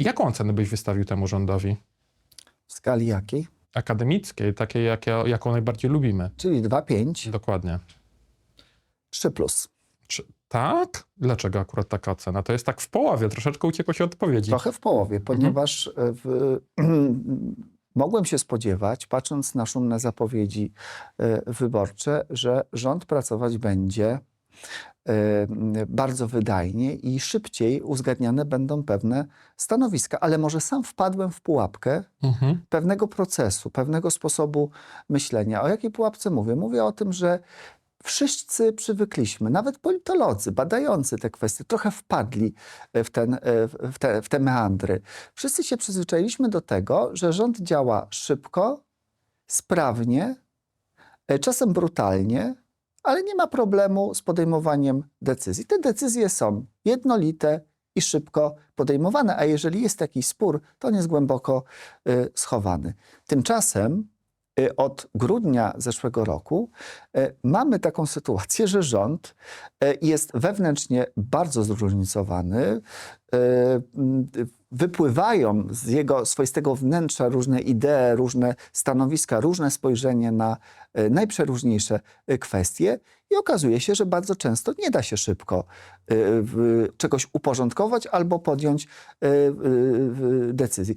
Jaką ocenę byś wystawił temu rządowi? W skali jakiej? Akademickiej, takiej, jak, jaką najbardziej lubimy. Czyli 2,5, Dokładnie. 3 plus. Czy, tak? Dlaczego akurat taka ocena? To jest tak w połowie, troszeczkę uciekło się odpowiedzi. Trochę w połowie, ponieważ e, w, mogłem się spodziewać, patrząc na szumne zapowiedzi e, wyborcze, że rząd pracować będzie bardzo wydajnie i szybciej uzgadniane będą pewne stanowiska. Ale może sam wpadłem w pułapkę Mhm. pewnego procesu, pewnego sposobu myślenia. O jakiej pułapce mówię? Mówię o tym, że wszyscy przywykliśmy, nawet politolodzy badający te kwestie, trochę wpadli w, ten, w, te, w te meandry. Wszyscy się przyzwyczailiśmy do tego, że rząd działa szybko, sprawnie, czasem brutalnie, ale nie ma problemu z podejmowaniem decyzji. Te decyzje są jednolite i szybko podejmowane, a jeżeli jest jakiś spór, to on jest głęboko y, schowany. Tymczasem od grudnia zeszłego roku y, mamy taką sytuację, że rząd y, jest wewnętrznie bardzo zróżnicowany. y, Wypływają z jego swoistego wnętrza różne idee, różne stanowiska, różne spojrzenie na y, najprzeróżniejsze y, kwestie i okazuje się, że bardzo często nie da się szybko y, czegoś uporządkować albo podjąć y, y, y, decyzji.